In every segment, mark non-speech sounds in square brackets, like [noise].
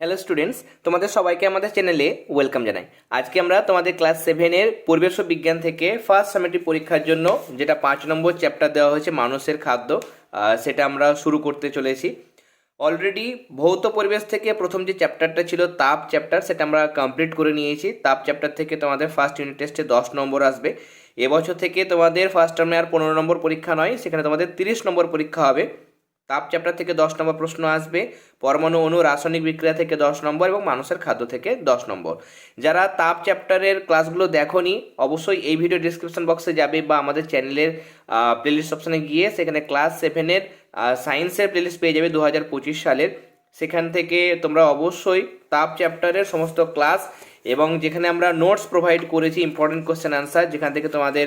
Hello students, তোমাদের সবাইকে আমাদের চ্যানেলে ওয়েলকাম জানাই। আজকে আমরা তোমাদের ক্লাস সেভেনের পরিবেশ বিজ্ঞান থেকে ফার্স্ট সামেটিভ পরীক্ষার জন্য যেটা পাঁচ নম্বর চ্যাপ্টার দেওয়া হয়েছে মানুষের খাদ্য সেটা আমরা শুরু করতে চলেছি। অলরেডি ভৌত পরিবেশ থেকে প্রথম যে চ্যাপ্টারটা ছিল, তাপ চ্যাপ্টার সেটা আমরা কমপ্লিট করে নিয়েছি। তাপ চ্যাপ্টার থেকে তোমাদের ফার্স্ট ইউনিট টেস্টে দশ নম্বর আসবে। এবছর থেকে তোমাদের ফার্স্ট টার্মে আর পনেরো নম্বর পরীক্ষা নয়, সেখানে তোমাদের তিরিশ নম্বর পরীক্ষা হবে। তাপ চ্যাপ্টার থেকে দশ নম্বর প্রশ্ন আসবে। পরমাণু অণু রাসায়নিক বিক্রিয়া থেকে দশ নম্বর এবং মানুষের খাদ্য থেকে দশ নম্বর। যারা তাপ চ্যাপ্টারের ক্লাসগুলো দেখোনি, অবশ্যই এই ভিডিও ডিসক্রিপশন বক্সে যাবে বা আমাদের চ্যানেলের প্লেলিস্ট অপশানে গিয়ে সেখানে ক্লাস সেভেনের সায়েন্সের প্লেলিস্ট পেয়ে যাবে দু হাজার পঁচিশ সালের। সেখান থেকে তোমরা অবশ্যই তাপ চ্যাপ্টারের সমস্ত ক্লাস এবং যেখানে আমরা নোটস প্রোভাইড করেছি ইম্পর্টেন্ট কোশ্চেন আনসার যেখান থেকে তোমাদের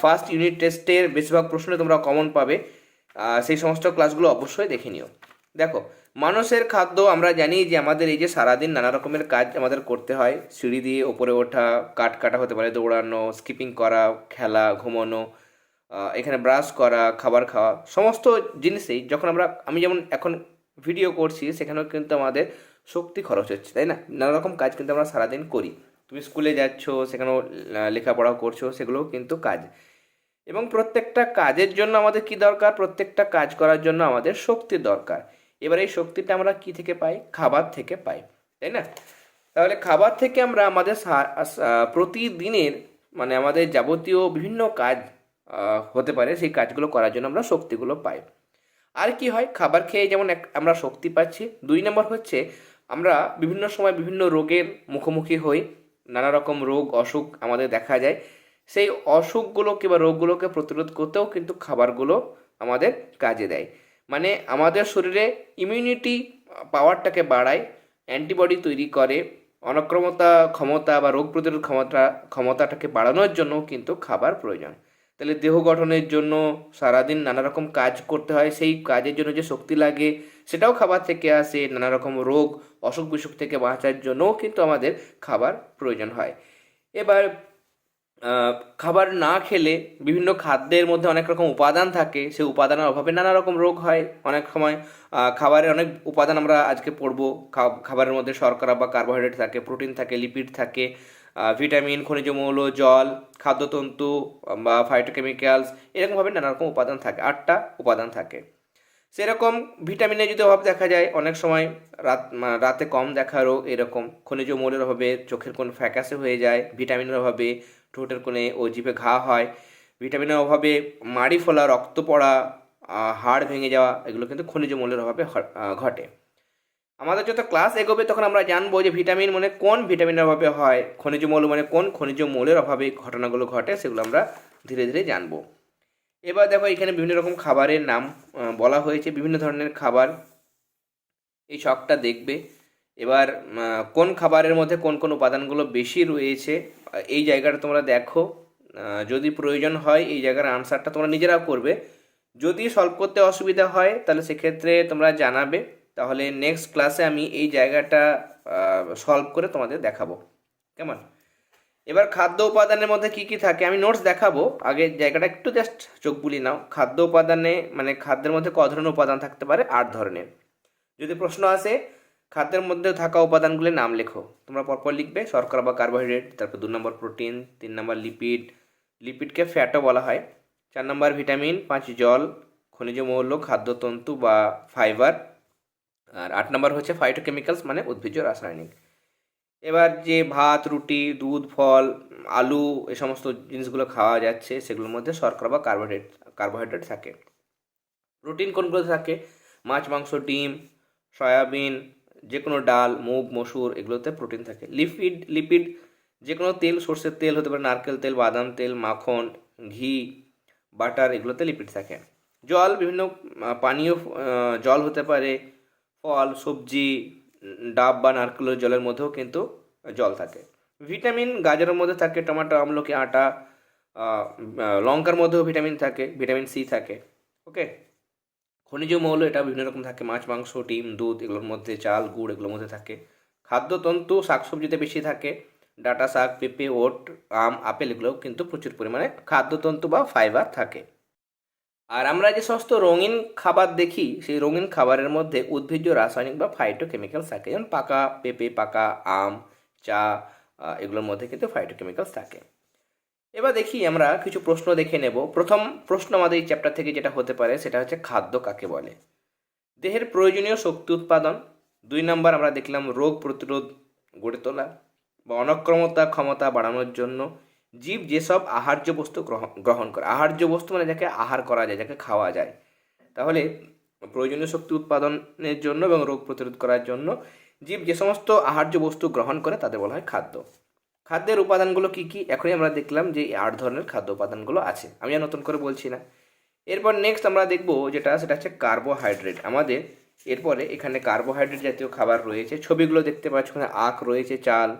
ফার্স্ট ইউনিট টেস্টের বেশিরভাগ প্রশ্ন তোমরা কমন পাবে। সেই সমস্ত ক্লাসগুলো অবশ্যই দেখে নিও। দেখো, মানুষের খাদ্য আমরা জানি যে আমাদের এই যে সারাদিন নানা রকমের কাজ আমাদের করতে হয়। সিঁড়ি দিয়ে ওপরে ওঠা কাট কাটা হতে পারে, দৌড়ানো স্কিপিং করা, খেলা, ঘুমানো এখানে ব্রাশ করা, খাবার খাওয়া, সমস্ত জিনিসেই যখন আমরা, আমি যেমন এখন ভিডিও করছি, সেখানেও কিন্তু আমাদের শক্তি খরচ হচ্ছে, তাই না? নানা রকম কাজ কিন্তু আমরা সারাদিন করি। তুমি স্কুলে যাচ্ছ, সেখানেও লেখাপড়া করছ, সেগুলোও কিন্তু কাজ। এবং প্রত্যেকটা কাজের জন্য আমাদের কি দরকার? প্রত্যেকটা কাজ করার জন্য আমাদের শক্তি দরকার। এবার এই শক্তিটা আমরা কি থেকে পাই? খাবার থেকে পাই, তাই না? তাহলে খাবার থেকে আমরা আমাদের প্রতিদিনের মানে আমাদের যাবতীয় বিভিন্ন কাজ হতে পারে, সেই কাজগুলো করার জন্য আমরা শক্তিগুলো পাই। আর কি হয়? খাবার খেয়ে যেমন এক- আমরা শক্তি পাচ্ছি। দুই নম্বর হচ্ছে আমরা বিভিন্ন সময় বিভিন্ন রোগের মুখোমুখি হই। নানা রকম রোগ, অসুখ আমাদের দেখা যায়। সেই অসুখগুলোকে বা রোগগুলোকে প্রতিরোধ করতেও কিন্তু খাবারগুলো আমাদের কাজে দেয়। মানে আমাদের শরীরে ইমিউনিটি পাওয়ারটাকে বাড়ায় অ্যান্টিবডি তৈরি করে, অনক্রমতা ক্ষমতা বা রোগ প্রতিরোধ ক্ষমতা, ক্ষমতাটাকে বাড়ানোর জন্য কিন্তু খাবার প্রয়োজন। তাহলে দেহ গঠনের জন্য সারাদিন নানা রকম কাজ করতে হয়, সেই কাজের জন্য যে শক্তি লাগে, সেটাও খাবার থেকে আসে নানা রকম রোগ অসুখ বিসুখ থেকে বাঁচার জন্যও কিন্তু আমাদের খাবার প্রয়োজন হয়। এবার খাবার না খেলে বিভিন্ন খাদ্যের মধ্যে অনেক রকম উপাদান থাকে। সেই উপাদানের অভাবে নানা রকম রোগ হয়। অনেক সময় খাবারের অনেক উপাদান আমরা আজকে পড়ব। খাবারের মধ্যে শর্করা বা কার্বোহাইড্রেট থাকে প্রোটিন থাকে লিপিড থাকে ভিটামিন খনিজ মৌল, জল, খাদ্যতন্তু বা ফাইটোকেমিক্যালস এরকমভাবে নানা রকম উপাদান থাকে, আটটা উপাদান থাকে। সেরকম ভিটামিনের যদি অভাব দেখা যায়, অনেক সময় রাত রাতে কম দেখা রোগ এরকম। খনিজ মৌলের অভাবে চোখের কোন ফ্যাকাসে হয়ে যায় ভিটামিনের অভাবে ঠোঁটের কোণে ও জিভে ঘা হয়। ভিটামিনের অভাবে মাড়ি ফোলা, রক্ত পড়া হাড় ভেঙে যাওয়া, এগুলো কিন্তু খনিজ মৌলের অভাবে ঘটে। আমাদের যত ক্লাস এগোবে তখন আমরা জানব যে ভিটামিন মানে কোন ভিটামিনের অভাবে হয়, খনিজ মৌল মানে কোন খনিজ মৌলের অভাবে ঘটনাগুলো ঘটে সেগুলো আমরা ধীরে ধীরে জানব। এবার দেখো এখানে বিভিন্ন রকম খাবারের নাম বলা হয়েছে, বিভিন্ন ধরনের খাবার। এই শখটা দেখবে। এবার কোন খাবারের মধ্যে কোন কোন উপাদানগুলো বেশি রয়েছে, এই জায়গাটা তোমরা দেখো। যদি প্রয়োজন হয় এই জায়গার আনসারটা তোমরা নিজেরাও করবে। যদি সলভ করতে অসুবিধা হয়, তাহলে সেক্ষেত্রে তোমরা জানাবে। তাহলে নেক্সট ক্লাসে আমি এই জায়গাটা সলভ করে তোমাদের দেখাবো। কেমন? এবার খাদ্য উপাদানের মধ্যে কি কি থাকে? আমি নোটস দেখাবো। আগে জায়গাটা একটু জাস্ট চোখ বুলি নাও। খাদ্য উপাদানে মানে খাদ্যের মধ্যে ক ধরনের উপাদান থাকতে পারে? আট ধরনের। যদি প্রশ্ন আসে খাদ্যের মধ্যে থাকা উপাদানগুলির নাম লেখো। তোমরা পরপর লিখবে, শর্করা বা কার্বোহাইড্রেট, তারপর দু নম্বর প্রোটিন, তিন নম্বর লিপিড লিপিডকে ফ্যাটও বলা হয়। চার নম্বর ভিটামিন পাঁচ জল, খনিজ মৌল খাদ্যতন্তু বা ফাইবার আর আট নম্বর হচ্ছে ফাইটোকেমিক্যালস মানে উদ্ভিজ্জ রাসায়নিক। এবার যে ভাত, রুটি, দুধ, ফল, আলু, এ সমস্ত জিনিসগুলো খাওয়া যাচ্ছে, সেগুলোর মধ্যে শর্করা বা কার্বোহাইড্রেট কার্বোহাইড্রেট থাকে। প্রোটিন কোনগুলো থাকে? মাছ, মাংস, ডিম, সয়াবিন যে কোনো ডাল, মুগ, মসুর এগুলোতে প্রোটিন থাকে। লিপিড লিপিড যে কোনো তেল, সর্ষের তেল হতে পারে, নারকেল তেল, বাদাম তেল, মাখন, ঘি, বাটার এগুলোতে লিপিড থাকে। জল, বিভিন্ন পানীয় জল হতে পারে, ফল, সবজি, ডাব বা নারকেলের জলের মধ্যেও কিন্তু জল থাকে। ভিটামিন গাজরের মধ্যে থাকে, টমেটো, আমলকি, আটা লঙ্কার মধ্যেও ভিটামিন থাকে, ভিটামিন সি থাকে ওকে খনিজ মৌল, এটা বিভিন্ন রকম থাকে। মাছ, মাংস, ডিম, দুধ, এগুলোর মধ্যে চাল, গুড়, এগুলোর মধ্যে থাকে। খাদ্যতন্তু শাকসবজিতে বেশি থাকে। ডাটা শাক, পেঁপে, ওট, আম, আপেল, এগুলোও কিন্তু প্রচুর পরিমাণে খাদ্যতন্তু বা ফাইবার থাকে। আর আমরা যে সমস্ত রঙিন খাবার দেখি, সেই রঙিন খাবারের মধ্যে উদ্ভিজ্জ, রাসায়নিক বা ফাইটোকেমিক্যালস থাকে। যেমন পাকা পেঁপে, পাকা আম, চা এগুলোর মধ্যে কিন্তু ফাইটোকেমিক্যালস থাকে। এবার দেখি আমরা কিছু প্রশ্ন দেখে নেব। প্রথম প্রশ্ন আমাদের এই চ্যাপ্টার থেকে যেটা হতে পারে সেটা হচ্ছে খাদ্য কাকে বলে? দেহের প্রয়োজনীয় শক্তি উৎপাদন। দুই নম্বর আমরা দেখলাম রোগ প্রতিরোধ গড়ে তোলা বা অনক্রমতা, ক্ষমতা বাড়ানোর জন্য জীব যেসব আহার্য বস্তু গ্রহণ করে, আহার্য বস্তু মানে যাকে আহার করা যায়, যাকে খাওয়া যায়। তাহলে প্রয়োজনীয় শক্তি উৎপাদনের জন্য এবং রোগ প্রতিরোধ করার জন্য জীব যে সমস্ত আহার্য বস্তু গ্রহণ করে তাদের বলা হয় খাদ্য। খাদ্যের উপাদানগুলো কি কি? এখনই আমরা দেখলাম যে আট ধরনের খাদ্য উপাদানগুলো আছে। আমি আর নতুন করে বলছি না। এরপর নেক্সট আমরা দেখব যেটা, সেটা হচ্ছে কার্বোহাইড্রেট আমাদের এরপরে এখানে কার্বোহাইড্রেট জাতীয় খাবার রয়েছে। ছবিগুলো দেখতে পাচ্ছ ওখানে আখ রয়েছে, চাল,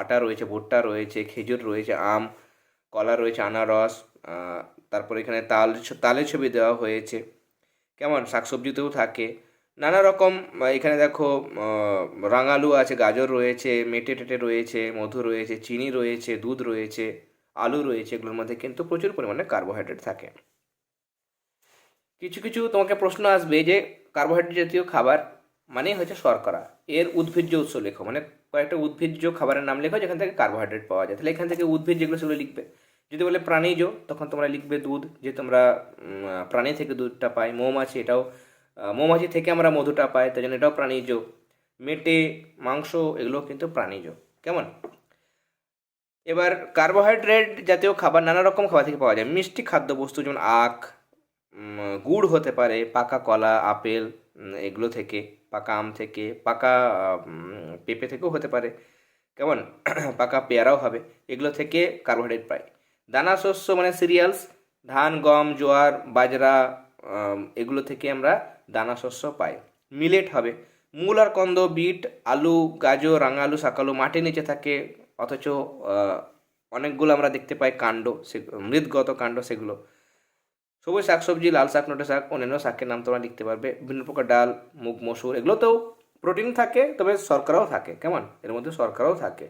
আটা রয়েছে, ভুট্টা রয়েছে, খেজুর রয়েছে, আম, কলা রয়েছে, আনারস তারপরে এখানে তাল, তালের ছবি দেওয়া হয়েছে। কেমন? শাকসবজিতেও থাকে। নানা রকম এখানে দেখো রাঙালু আছে, গাজর রয়েছে, মেটে টেটে রয়েছে, মধু রয়েছে, চিনি রয়েছে, দুধ রয়েছে, আলু রয়েছে, এগুলোর মধ্যে কিন্তু প্রচুর পরিমাণে কার্বোহাইড্রেট থাকে। কিছু কিছু তোমাকে প্রশ্ন আসবে যে কার্বোহাইড্রেট জাতীয় খাবার মানেই হচ্ছে শর্করা। এর উদ্ভিজ্জ উৎস লেখো মানে কয়েকটা উদ্ভিজ্জ খাবারের নাম লেখো, যেখান থেকে কার্বোহাইড্রেট পাওয়া যায়। তাহলে এখান থেকে উদ্ভিদ যেগুলো সেগুলো লিখবে। যদি বলে প্রাণীজ, তখন তোমরা লিখবে দুধ। যে তোমরা প্রাণী থেকে দুধটা পাই মোম আছে, এটাও মৌমাছি থেকে আমরা মধুটা পাই তাই জন্য এটাও প্রাণীজ। মেটে, মাংস এগুলো কিন্তু প্রাণীজ। কেমন? এবার কার্বোহাইড্রেট জাতীয় খাবার নানা রকম খাবার থেকে পাওয়া যায়। মিষ্টি খাদ্যবস্তু যেমন আখ গুড় হতে পারে, পাকা কলা, আপেল এগুলো থেকে, পাকা আম থেকে, পাকা পেঁপে থেকেও হতে পারে। কেমন? [clears throat] পাকা পেয়ারাও হবে, এগুলো থেকে কার্বোহাইড্রেট পাই। দানা শস্য মানে সিরিয়ালস ধান, গম, জোয়ার, বাজরা এগুলো থেকে আমরা দানা শস্য পাই মিলেট হবে। মূল আর কন্দ, বিট, আলু, গাজর, রাঙালু, শাকালু মাটির নিচে থাকে। অথচ অনেকগুলো আমরা দেখতে পাই কাণ্ড, সে, মৃদগত কাণ্ড সেগুলো। সবুজ শাকসবজি, লাল শাক, নোটে শাক, অন্যান্য শাকের নাম তোমরা লিখতে পারবে। বিভিন্ন প্রকার ডাল, মুগ, মসুর, এগুলোতেও প্রোটিন থাকে, তবে শর্করাও থাকে। কেমন? এর মধ্যে শর্করাও থাকে।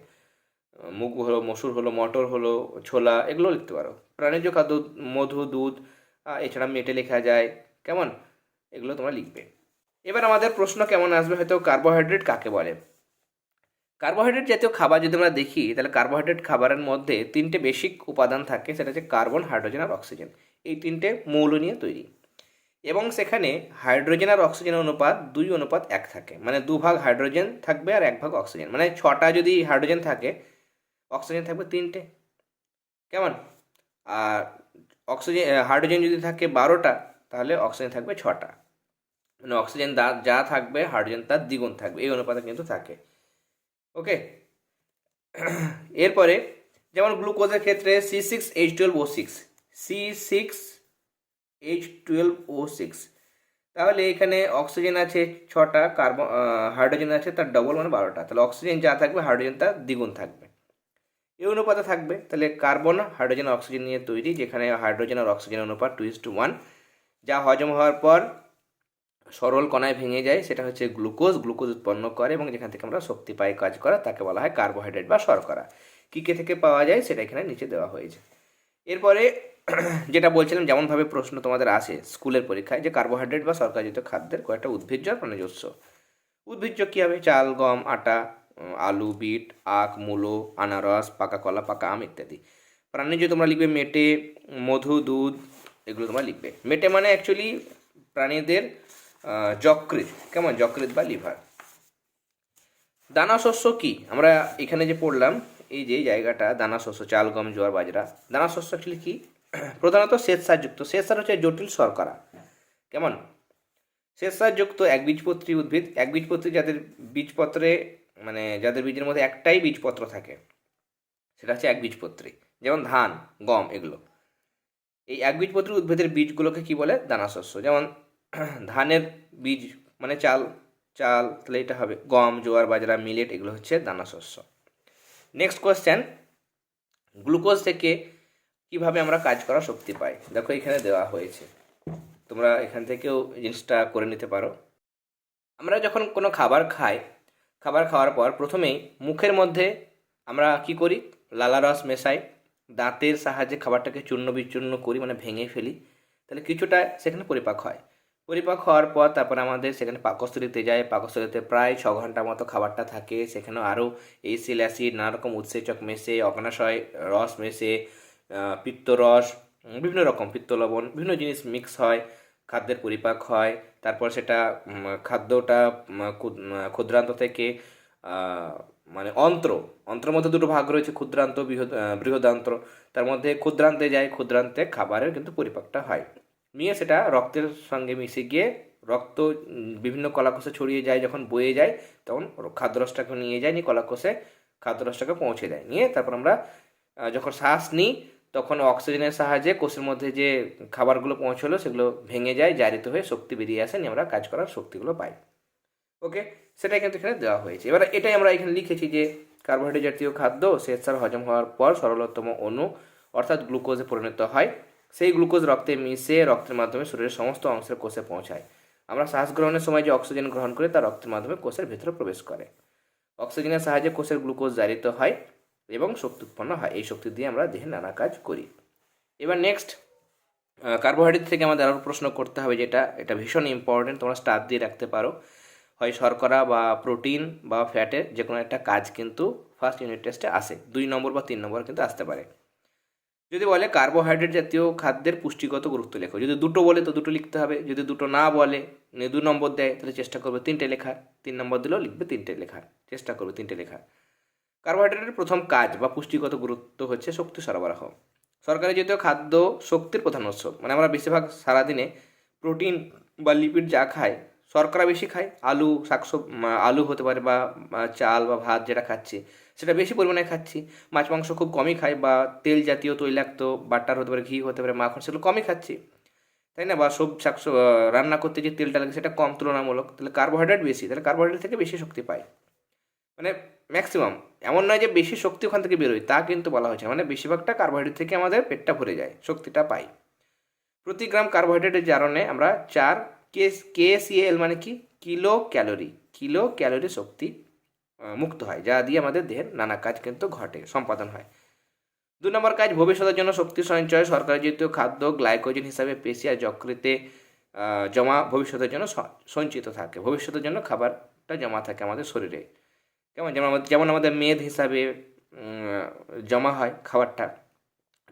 মুগ হলো, মসুর হলো, মটর হলো, ছোলা, এগুলো লিখতে পারো। প্রাণীজ খাদ্য, মধু, দুধ এছাড়া মেটে লেখা যায়। কেমন? এগুলো তোমরা লিখবে। এবার আমাদের প্রশ্ন কেমন আসবে হয়তো কার্বোহাইড্রেট কাকে বলে? কার্বোহাইড্রেট জাতীয় খাবার যদি আমরা দেখি, তাহলে কার্বোহাইড্রেট খাবারের মধ্যে তিনটে বেসিক উপাদান থাকে, সেটা হচ্ছে কার্বন হাইড্রোজেন আর অক্সিজেন এই তিনটে মৌল নিয়ে তৈরি। এবং সেখানে হাইড্রোজেন আর অক্সিজেন অনুপাত, দুই অনুপাত এক থাকে। মানে দু ভাগ হাইড্রোজেন থাকবে আর এক ভাগ অক্সিজেন মানে ছটা যদি হাইড্রোজেন থাকে অক্সিজেন থাকবে তিনটে। কেমন? আর অক্সিজেন হাইড্রোজেন যদি থাকে বারোটা, তাহলে অক্সিজেন থাকবে ছটা। মানে অক্সিজেন যা- যা থাকবে হাইড্রোজেন তার দ্বিগুণ থাকবে, এই অনুপাতে কিন্তু থাকে। ওকে এরপরে, যেমন গ্লুকোজের ক্ষেত্রে C six H twelve O six C six H twelve O six তাহলে এখানে অক্সিজেন আছে ছটা কার্বন হাইড্রোজেন আছে, তার ডবল মানে বারোটা। তাহলে অক্সিজেন যা থাকবে হাইড্রোজেন তার দ্বিগুণ থাকবে। এই অনুপাতে থাকবে, তাহলে কার্বন হাইড্রোজেন অক্সিজেন নিয়ে তৈরি, যেখানে হাইড্রোজেন আর অক্সিজেন অনুপাত টু ইস টু ওয়ান যা হজম হওয়ার পর সরল কণায় ভেঙে যায়, সেটা হচ্ছে গ্লুকোজ গ্লুকোজ উৎপন্ন করে এবং যেখান থেকে আমরা শক্তি পাই কাজ করা, তাকে বলা হয় কার্বোহাইড্রেট বা শর্করা। কী কে থেকে পাওয়া যায়, সেটা এখানে নিচে দেওয়া হয়েছে। এরপরে [clears throat] যেটা বলছিলাম, যেমনভাবে প্রশ্ন তোমাদের আসে স্কুলের পরীক্ষায়, যে কার্বোহাইড্রেট বা শর্করাজাত খাদ্যের কয়েকটা উদ্ভিজ্জ আর প্রাণীজ উৎস। উদ্ভিজ্জ কী হবে? চাল, গম, আটা আলু, বিট, আখ, মূলো, আনারস, পাকা কলা, পাকা আম ইত্যাদি। প্রাণীজ তোমরা লিখবে মেটে, মধু, দুধ, এগুলো তোমরা লিখবে। মেটে মানে অ্যাকচুয়ালি প্রাণীদের যকৃৎ। কেমন? যকৃত বা লিভার। দানা শস্য কি? আমরা এখানে যে পড়লাম, এই যে জায়গাটা দানা শস্য চাল গম জোয়ার, বাজরা। দানা শস্য অ্যাকচুয়ালি কি? প্রধানত শ্বেতসারযুক্ত। শ্বেতসার হচ্ছে জটিল শর্করা। কেমন? শ্বেতসারযুক্ত একবীজপত্রী উদ্ভিদ। একবীজপত্রী যাদের বীজপত্রে মানে যাদের বীজের মধ্যে একটাই বীজপত্র থাকে, সেটা হচ্ছে একবীজপত্রী। যেমন ধান, গম, এগুলো। এই একবীজপত্রী উদ্ভিদের বীজগুলোকে কি বলে? দানা শস্য যেমন ধানের বীজ মানে চাল চাল তাহলে এটা হবে গম, জোয়ার, বাজরা, মিলেট, এগুলো হচ্ছে দানা শস্য। নেক্সট কোয়েশ্চেন গ্লুকোজ থেকে কীভাবে আমরা কাজ করা শক্তি পাই? দেখো, এখানে দেওয়া হয়েছে। তোমরা এখান থেকেও জিনিসটা করে নিতে পারো। আমরা যখন কোনো খাবার খাই, খাবার খাওয়ার পর প্রথমেই মুখের মধ্যে আমরা কি করি? লালা রস মেশাই, দাঁতের সাহায্যে খাবারটাকে চূর্ণ বিচূর্ণ করি মানে ভেঙে ফেলি। তাহলে কিছুটা সেখানে পরিপাক হয়। পরিপাক হওয়ার পর তারপর আমাদের সেখানে পাকস্থলিতে যায়। পাকস্থলিতে প্রায় ছ ঘণ্টার মতো খাবারটা থাকে। সেখানে আরও এইসিল অ্যাসিড নানা রকম উৎসেচক মেশে, অগ্নাশয় রস মেশে পিত্তরস বিভিন্ন রকম পিত্ত লবণ, বিভিন্ন জিনিস মিক্স হয়, খাদ্যের পরিপাক হয়। তারপর সেটা খাদ্যটা ক্ষুদ- ক্ষুদ্রান্ত থেকে মানে অন্ত্র, অন্ত্রের মধ্যে দুটো ভাগ রয়েছে, ক্ষুদ্রান্ত বৃহদান্ত্র। তার মধ্যে ক্ষুদ্রান্তে যায়, ক্ষুদ্রান্তে খাবারের কিন্তু পরিপাকটা হয়। নিয়ে সেটা রক্তের সঙ্গে মিশে গিয়ে রক্ত বিভিন্ন কলাকোষে ছড়িয়ে যায়, যখন বয়ে যায়, তখন খাদ্যরসটাকে নিয়ে যায়, নিয়ে কলাকোষে খাদ্যরসটাকে পৌঁছে দেয়। নিয়ে তারপর আমরা যখন শ্বাস নিই, তখন অক্সিজেনের সাহায্যে কোষের মধ্যে যে খাবারগুলো পৌঁছলো, সেগুলো ভেঙে যায়, জারিত হয়ে শক্তি বেরিয়ে আসে, নিয়ে আমরা কাজ করার শক্তিগুলো পাই। ওকে? সেটাই কিন্তু এখানে দেওয়া হয়েছে। এবার এটাই আমরা এখানে লিখেছি যে, কার্বোহাইড্রেট জাতীয় খাদ্য শ্বেতসার হজম হওয়ার পর সরলতম অণু অর্থাৎ গ্লুকোজে পরিণত হয়। সেই গ্লুকোজ রক্তে মিশে রক্তের মাধ্যমে শরীরের সমস্ত অংশের কোষে পৌঁছায়। আমরা শ্বাস গ্রহণের সময় যে অক্সিজেন গ্রহণ করি, তা রক্তের মাধ্যমে কোষের ভেতরে প্রবেশ করে। অক্সিজেনের সাহায্যে কোষের গ্লুকোজ জারিত হয় এবং শক্তি উৎপন্ন হয়। এই শক্তি দিয়ে আমরা দেহে নানা কাজ করি। এবার নেক্সট কার্বোহাইড্রেট থেকে আমাদের আরও প্রশ্ন করতে হবে যেটা, এটা ভীষণ ইম্পর্টেন্ট তোমরা স্টার দিয়ে রাখতে পারো। হয় শর্করা বা প্রোটিন বা ফ্যাটের যে কোনো একটা কাজ কিন্তু ফার্স্ট ইউনিট টেস্টে আসে। দুই নম্বর বা তিন নম্বর কিন্তু আসতে পারে। যদি বলে কার্বোহাইড্রেট জাতীয় খাদ্যের পুষ্টিগত গুরুত্ব লেখো। যদি দুটো বলে তো দুটো লিখতে হবে। যদি দুটো না বলে মানে দু নম্বর দেয়, তাহলে চেষ্টা করবে তিনটে লেখার। তিন নম্বর দিলেও লিখবে তিনটে লেখার। চেষ্টা করবে তিনটে লেখার। কার্বোহাইড্রেটের প্রথম কাজ বা পুষ্টিগত গুরুত্ব হচ্ছে শক্তি সরবরাহ। সরকারি জাতীয় খাদ্য শক্তির প্রধান উৎস। মানে আমরা বেশিরভাগ সারাদিনে প্রোটিন বা লিপিড যা খাই শর্করা বেশি খায়, আলু, শাকসব আলু হতে পারে বা চাল বা ভাত যেটা খাচ্ছি, সেটা বেশি পরিমাণে খাচ্ছি। মাছ, মাংস খুব কমই খাই বা তেল জাতীয় তৈলাক্ত, বাটার হতে পারে, ঘি হতে পারে, মাখন সেগুলো কমই খাচ্ছি। তাই না? বা সব শাক রান্না করতে যে তেলটা লাগে সেটা কম তুলনামূলক, তাহলে কার্বোহাইড্রেট বেশি, তাহলে কার্বোহাইড্রেট থেকে বেশি শক্তি পায় মানে ম্যাক্সিমাম এমন নয় যে বেশি শক্তি ওখান থেকে বেরোয়, তা কিন্তু বলা হয়েছে মানে বেশিরভাগটা কার্বোহাইড্রেট থেকে আমাদের পেটটা ভরে যায়, শক্তিটা পাই। প্রতি গ্রাম কার্বোহাইড্রেটের জারণে আমরা চার কে কেএসিএল মানে কি? কিলো ক্যালোরি কিলো ক্যালোরি শক্তি মুক্ত হয়, যা দিয়ে আমাদের দেহের নানা কাজ কিন্তু ঘটে, সম্পাদন হয়। দু নম্বর কাজ, ভবিষ্যতের জন্য শক্তি সঞ্চয়, সরকারি জাতীয় খাদ্য, গ্লাইকোজেন হিসাবে পেশি আর যকৃতে জমা ভবিষ্যতের জন্য সঞ্চিত থাকে। ভবিষ্যতের জন্য খাবারটা জমা থাকে আমাদের শরীরে। কেমন? যেমন যেমন আমাদের মেদ হিসাবে জমা হয় খাবারটা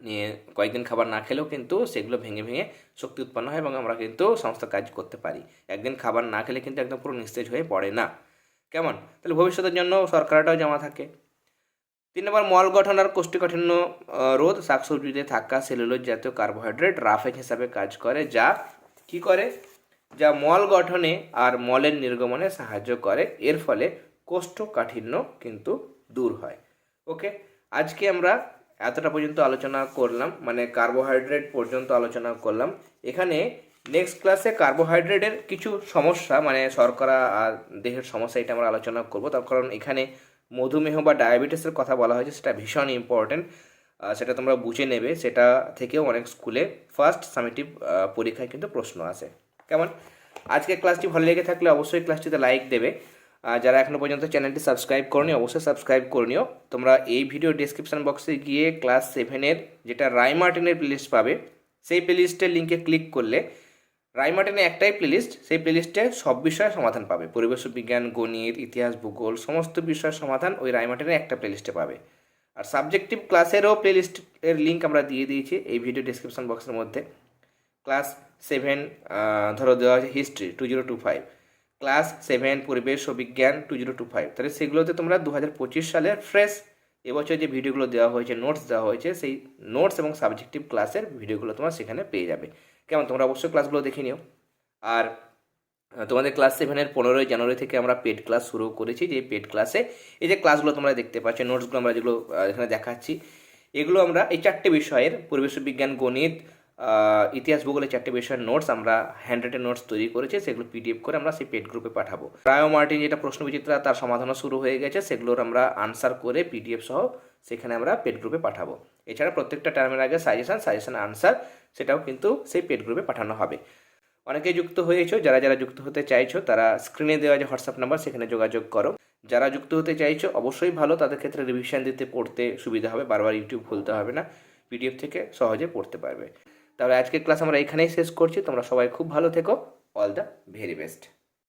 নিয়ে কয়েকদিন খাবার না খেলেও কিন্তু সেগুলো ভেঙে ভেঙে শক্তি উৎপন্ন হয় এবং আমরা কিন্তু সমস্ত কাজ করতে পারি। একদিন খাবার না খেলে কিন্তু একদম পুরো নিস্তেজ হয়ে পড়ে না। কেমন? তাহলে ভবিষ্যতের জন্য শর্করাটাও জমা থাকে। তিন নম্বর, মল গঠন আর কোষ্ঠীকাঠিন্য রোধ। শাকসবজিতে থাকা সেলুলোজ জাতীয় কার্বোহাইড্রেট রাফেজ হিসাবে কাজ করে, যা কি করে? যা মল গঠনে আর মলের নির্গমনে সাহায্য করে। এর ফলে কোষ্ঠকাঠিন্য কিন্তু দূর হয়। ওকে, আজকে আমরা এতটা পর্যন্ত আলোচনা করলাম মানে কার্বোহাইড্রেট পর্যন্ত আলোচনা করলাম। এখানে নেক্সট ক্লাসে কার্বোহাইড্রেটের কিছু সমস্যা মানে শর্করা আর দেহের সমস্যা এটা আমরা আলোচনা করব। তার কারণ এখানে মধুমেহ বা ডায়াবেটিসের কথা বলা হয়েছে, সেটা ভীষণ ইম্পর্ট্যান্ট সেটা তোমরা বুঝে নেবে। সেটা থেকেও অনেক স্কুলে ফার্স্ট সামেটিভ পরীক্ষায় কিন্তু প্রশ্ন আসে। কেমন? আজকে ক্লাসটি ভালো লেগে থাকলে অবশ্যই ক্লাসটিতে লাইক দেবে। যারা এখনও পর্যন্ত চ্যানেলটি সাবস্ক্রাইব করনি, অবশ্যই সাবস্ক্রাইব করে নিও। তোমরা এই ভিডিও ডিসক্রিপশন বক্সে গিয়ে ক্লাস সেভেনের যেটা রাইমার্টিনের প্লেলিস্ট পাবে, সেই প্লেলিস্টের লিঙ্কে ক্লিক করলে রাইমার্টিনের একটাই প্লেলিস্ট সেই প্লেলিস্টে সব বিষয়ের সমাধান পাবে। পরিবেশ বিজ্ঞান, গণিত, ইতিহাস, ভূগোল, সমস্ত বিষয়ের সমাধান ওই রাইমার্টিনের একটা প্লেলিস্টে পাবে। আর সাবজেক্টিভ ক্লাসেরও প্লেলিস্টের লিঙ্ক আমরা দিয়ে দিয়েছি এই ভিডিও ডিসক্রিপশন বক্সের মধ্যে। ক্লাস সেভেন ধরো দেওয়া হয়েছে history two zero two five class seven পরিবেশ ও began to zero two five. তাহলে সেগুলোতে তোমরা দু হাজার পঁচিশ সালের ফ্রেশ এবছর যে ভিডিওগুলো দেওয়া হয়েছে নোটস দেওয়া হয়েছে, সেই নোটস এবং সাবজেক্টিভ ক্লাসের ভিডিওগুলো তোমরা সেখানে পেয়ে যাবে। কেমন? তোমরা অবশ্যই ক্লাসগুলো দেখে নিও। আর তোমাদের ক্লাস সেভেনের পনেরোই জানুয়ারি থেকে আমরা পেড ক্লাস শুরু করেছি। যে পেড ক্লাসে এই যে ক্লাসগুলো তোমরা দেখতে পাচ্ছ নোটসগুলো আমরা যেগুলো এখানে দেখাচ্ছি, এগুলো আমরা এই চারটে বিষয়ের পরিবেশ বিজ্ঞান, গণিত ইতিহাস ভূগোলের চারটে বিষয়ের নোটস আমরা হ্যান্ড রাইটেন নোটস তৈরি করেছি, সেগুলো পিডিএফ করে আমরা সেই পেড গ্রুপে পাঠাবো। রায় মার্টিন যেটা প্রশ্ন বিচিত্রা তার সমাধানও শুরু হয়ে গেছে, সেগুলোর আমরা আনসার করে পিডিএফ সহ সেখানে আমরা পেড গ্রুপে পাঠাবো। এছাড়া প্রত্যেকটা টার্মের আগে সাজেশন সাজেশন আনসার সেটাও কিন্তু সেই পেড গ্রুপে পাঠানো হবে। অনেকেই যুক্ত হয়েছো, যারা যারা যুক্ত হতে চাইছো, তারা স্ক্রিনে দেওয়া যে হোয়াটসঅ্যাপ নাম্বার সেখানে যোগাযোগ করো। যারা যুক্ত হতে চাইছো, অবশ্যই ভালো, তাদের ক্ষেত্রে রিভিশন দিতে পড়তে সুবিধা হবে, বারবার ইউটিউব খুলতে হবে না পিডিএফ থেকে সহজে পড়তে পারবে। তাহলে আজকের ক্লাস আমরা এখানেই শেষ করছি। তোমরা সবাই খুব ভালো থেকো। All the very best